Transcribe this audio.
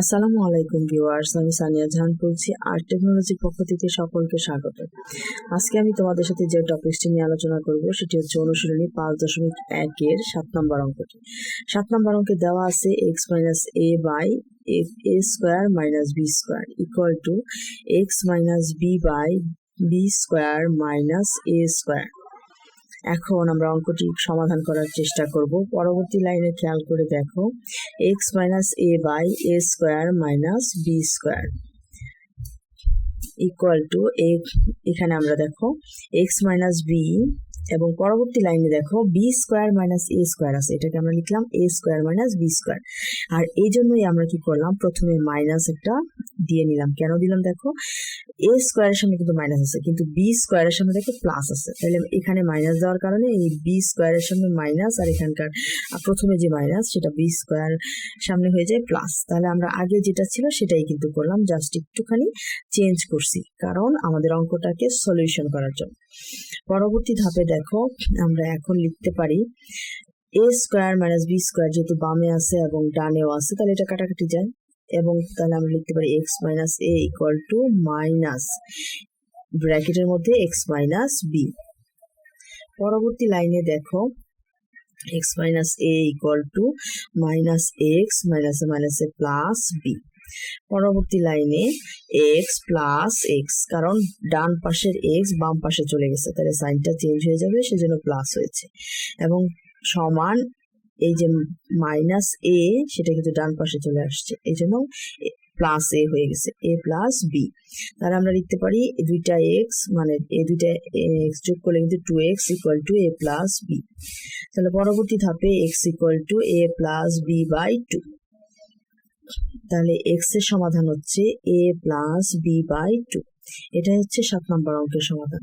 আসসালামু আলাইকুম ভিউয়ার্স, আমি সানিয়া জাহান বলছি আর্ট টেকনোলজির পক্ষ থেকে সকলকে স্বাগত। আজকে আমি তোমাদের সাথে যে টপিকসটি নিয়ে আলোচনা করব, সেটি হচ্ছে অনুশীলনী পাঁচ দশমিক একের সাত নম্বর অঙ্কটি। সাত নম্বর অঙ্কে দেওয়া আছে x minus a by a square minus b square equal to x minus b by b square minus a square এখন আমরা অঙ্কটি সমাধান করার চেষ্টা করব। পরবর্তী লাইনে খেয়াল করে দেখো। X minus a by a square minus b square equal to এখানে আমরা দেখো এক্স মাইনাস বি এবং পরবর্তী লাইনে দেখো b square minus a square আছে। এটাকে আমরা লিখলাম a square minus b square আর এই জন্যই আমরা কি করলাম, প্রথমে মাইনাস একটা দিয়ে নিলাম। কেন দিলাম দেখো? এ স্কোয়ারের সামনে কিন্তু মাইনাস আছে, কিন্তু বি স্কোয়ারের সামনে দেখো প্লাস আছে। তাহলে এখানে মাইনাস দেওয়ার কারণে এই বি স্কোয়ারের সামনে মাইনাস আর এখানকার প্রথমে যে মাইনাস সেটা বি স্কোয়ার সামনে হয়ে যায় প্লাস তাহলে আমরা আগে যেটা ছিল সেটাই কিন্তু করলাম জাস্ট একটুখানি চেঞ্জ করছি, কারণ আমাদের অঙ্কটাকে সলিউশন করার জন্য। পরবর্তী ধাপে দেখো, আমরা এখন লিখতে পারি a square minus b square যেহেতু বামে আছে এবং ডানেও আছে, তাহলে এটা কাটাকাটি যায়। এবং তাহলে আমরা লিখতে পারি x minus a equal to minus ব্র্যাকেটের মধ্যে এক্স মাইনাস বি পরবর্তী লাইনে দেখো x minus a equal to minus x minus a minus a plus b পরবর্তী লাইনে এক্স প্লাস এক্স কারণ ডান পাশের এক্স বাম পাশে চলে গেছে, তাহলে সাইনটা চেঞ্জ হয়ে যাবে, সেজন্য প্লাস হয়েছে। এবং সমান এই যে মাইনাস এ সেটা কিন্তু ডান পাশে চলে আসছে। এই জন্য প্লাস এ হয়ে গেছে। এ প্লাস বি তাহলে আমরা লিখতে পারি দুইটা এক্স মানে এ দুইটা এক্স যোগ করলে কিন্তু two x equal to a plus b তাহলে পরবর্তী ধাপে x equal to a plus b by two তাহলে এক্সের সমাধান হচ্ছে a plus b by two এটা হচ্ছে সাত নম্বর অঙ্কের সমাধান।